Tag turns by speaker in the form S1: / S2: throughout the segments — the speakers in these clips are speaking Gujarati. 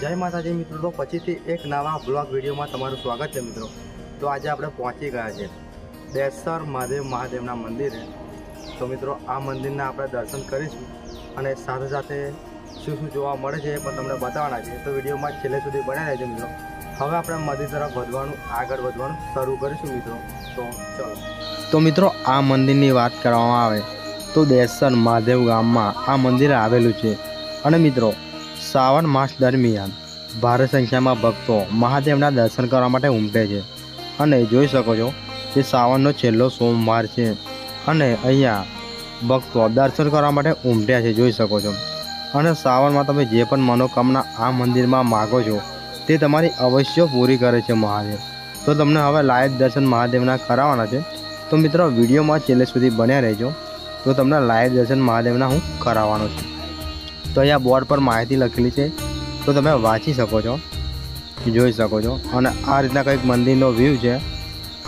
S1: જય માતાજી મિત્રો તો પછીથી એક નવા બ્લોગ વિડીયોમાં તમારું સ્વાગત છે મિત્રો. તો આજે આપણે પહોંચી ગયા છે દેસર મહાદેવ મહાદેવના મંદિરે. તો મિત્રો, આ મંદિરના આપણે દર્શન કરીશું અને સાથે સાથે શું શું જોવા મળે છે એ પણ તમને બતાવવાના છે. તો વિડીયોમાં છેલ્લે સુધી બન્યા રહેજો મિત્રો. હવે આપણે મંદિર તરફ વધવાનું, આગળ વધવાનું શરૂ કરીશું મિત્રો. તો ચલો. તો મિત્રો, આ મંદિરની વાત કરવામાં આવે તો દેસર મહાદેવ ગામમાં આ મંદિર આવેલું છે. અને મિત્રો શ્રાવણ માસ દરમિયાન ભારે સંખ્યામાં ભક્તો મહાદેવના દર્શન કરવા માટે ઉમટે છે. અને જોઈ શકો છો કે શ્રાવણનો છેલ્લો સોમવાર છે અને અહીંયા ભક્તો દર્શન કરવા માટે ઉમટ્યા છે, જોઈ શકો છો. અને શ્રાવણમાં તમે જે પણ મનોકામના આ મંદિરમાં માગો છો તે તમારી અવશ્ય પૂરી કરે છે મહાદેવ. તો તમને હવે લાઈવ દર્શન મહાદેવના કરાવવાના છે. તો મિત્રો વિડીયોમાં છેલ્લે સુધી બન્યા રહેજો. તો તમને લાઈવ દર્શન મહાદેવના હું કરાવવાનો છું. તો અહીંયા બોર્ડ પર માહિતી લખેલી છે. તો તમે વાંચી શકો છો, જોઈ શકો છો. અને આ રીતના કંઈક મંદિરનો વ્યૂ છે.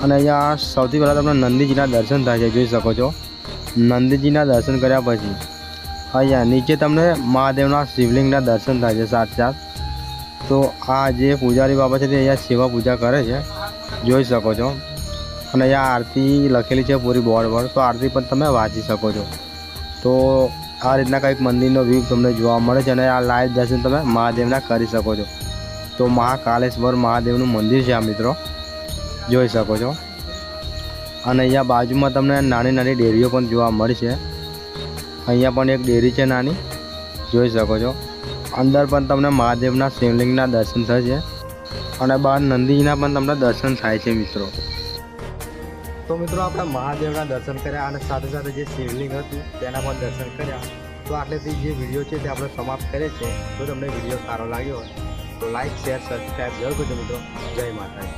S1: અને અહીંયા સૌથી પહેલાં તમને નંદીજીના દર્શન થાય છે, જોઈ શકો છો. નંદીજીના દર્શન કર્યા પછી અહીંયા નીચે તમને મહાદેવના શિવલિંગના દર્શન થાય છે સાત તો આ જે પૂજારી બાબા છે તે અહીંયા શિવા પૂજા કરે છે, જોઈ શકો છો. અને અહીંયા આરતી લખેલી છે પૂરી બોર્ડ પર, તો આરતી પણ તમે વાંચી શકો છો. તો આ રીતના કંઈક મંદિરનો વ્યૂ તમને જોવા મળે છે અને આ લાઈવ દર્શન તમે મહાદેવના કરી શકો છો. તો મહાકાલેશ્વર મહાદેવનું મંદિર છે આ મિત્રો. જોઈ શકો છો. અને અહીંયા બાજુમાં તમને નાની નાની ડેરીઓ પણ જોવા મળશે અહીંયા પણ એક ડેરી છે નાની. જોઈ શકો છો. અંદર પણ તમને મહાદેવના શિવલિંગના દર્શન થશે અને બહાર નંદીજીના પણ તમને દર્શન થાય છે મિત્રો. તો મિત્રો આપણે મહાદેવના દર્શન કર્યા અને સાથે સાથે જે શિવલિંગ હતું, તેના પણ દર્શન કર્યા. તો આટલેથી જે વીડિયો છે તે આપણે સમાપ્ત કરીએ છીએ. જો તમને વીડિયો સારો લાગ્યો હોય તો લાઇક શેર સબસ્ક્રાઈબ જરૂર કરજો મિત્રો. જય માતાજી.